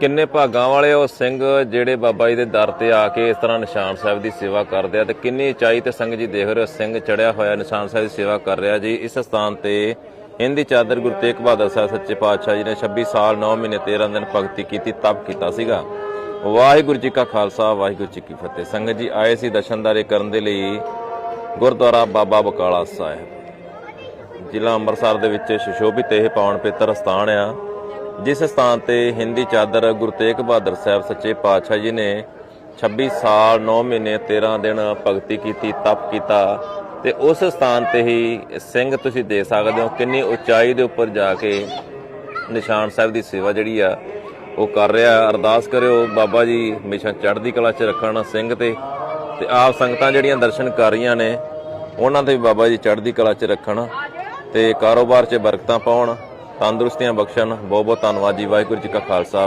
ਕਿੰਨੇ ਭਾਗਾਂ ਵਾਲੇ ਉਹ ਸਿੰਘ ਜਿਹੜੇ ਬਾਬਾ ਜੀ ਦੇ ਦਰ ਤੇ ਆ ਕੇ ਇਸ ਤਰ੍ਹਾਂ ਨਿਸ਼ਾਨ ਸਾਹਿਬ ਦੀ ਸੇਵਾ ਕਰਦੇ ਆ ਤੇ ਕਿੰਨੀ ਉਚਾਈ ਤੇ ਸੰਗਤ ਜੀ ਦੇਖ ਰਹੇ ਹੋ, ਸਿੰਘ ਚੜਿਆ ਹੋਇਆ ਨਿਸ਼ਾਨ ਸਾਹਿਬ ਦੀ ਸੇਵਾ ਕਰ ਰਿਹਾ ਜੀ। ਇਸ ਸਥਾਨ ਤੇ ਹਿੰਦੀ ਚਾਦਰ ਗੁਰੂ ਤੇਗ ਬਹਾਦਰ ਸਾਹਿਬ ਸੱਚੇ ਪਾਤਸ਼ਾਹ ਜੀ ਨੇ 26 ਸਾਲ 9 ਮਹੀਨੇ 13 ਦਿਨ ਭਗਤੀ ਕੀਤੀ, ਤਪ ਕੀਤਾ ਸੀਗਾ। ਵਾਹਿਗੁਰੂ ਜੀ ਕਾ ਖਾਲਸਾ, ਵਾਹਿਗੁਰੂ ਜੀ ਕੀ ਫਤਿਹ। ਸੰਗਤ ਜੀ ਆਏ ਸੀ ਦਰਸ਼ਨਦਾਰੇ ਕਰਨ ਦੇ ਲਈ ਗੁਰਦੁਆਰਾ ਬਾਬਾ ਬਕਾਲਾ ਸਾਹਿਬ। ਜ਼ਿਲ੍ਹਾ ਅੰਮ੍ਰਿਤਸਰ ਦੇ ਵਿੱਚ ਸੁਸ਼ੋਭਿਤ ਇਹ ਪਾਵਨ ਪਵਿੱਤਰ ਸਥਾਨ ਆ। ਜਿਸ ਸਥਾਨ ਤੇ ਹਿੰਦੀ ਚਾਦਰ ਗੁਰੂ ਤੇਗ ਬਹਾਦਰ ਸਾਹਿਬ ਸੱਚੇ ਪਾਤਸ਼ਾਹ ਜੀ ਨੇ 26 ਸਾਲ 9 ਮਹੀਨੇ 13 ਦਿਨ ਭਗਤੀ ਕੀਤੀ, ਤਪ ਕੀਤਾ ਤੇ ਉਸ ਸਥਾਨ ਤੇ ਹੀ ਸਿੰਘ ਤੁਸੀਂ ਦੇ ਸਕਦੇ ਹੋ ਕਿੰਨੀ ਉਚਾਈ ਦੇ ਉੱਪਰ ਜਾ ਕੇ ਨਿਸ਼ਾਨ ਸਾਹਿਬ ਦੀ ਸੇਵਾ ਜਿਹੜੀ ਆ ਉਹ ਕਰ ਰਿਹਾ। ਅਰਦਾਸ ਕਰਿਓ ਬਾਬਾ ਜੀ, ਹਮੇਸ਼ਾ ਚੜ੍ਹਦੀ ਕਲਾ 'ਚ ਰੱਖਣ ਸਿੰਘ ਤੇ ਤੇ ਆਪ ਸੰਗਤਾਂ ਜਿਹੜੀਆਂ ਦਰਸ਼ਨ ਕਰ ਰਹੀਆਂ ਨੇ, ਉਹਨਾਂ ਤੇ ਵੀ ਬਾਬਾ ਜੀ ਚੜ੍ਹਦੀ ਕਲਾ 'ਚ ਰੱਖਣ ਤੇ ਕਾਰੋਬਾਰ 'ਚ ਬਰਕਤਾਂ ਪਾਉਣ। ਤੰਦਰੁਸਤੀਆਂ ਬਖਸ਼ਣ ਬਹੁਤ ਬਹੁਤ ਧੰਨਵਾਦ ਜੀ ਵਾਹਿਗੁਰੂ ਜੀ ਕਾ ਖਾਲਸਾ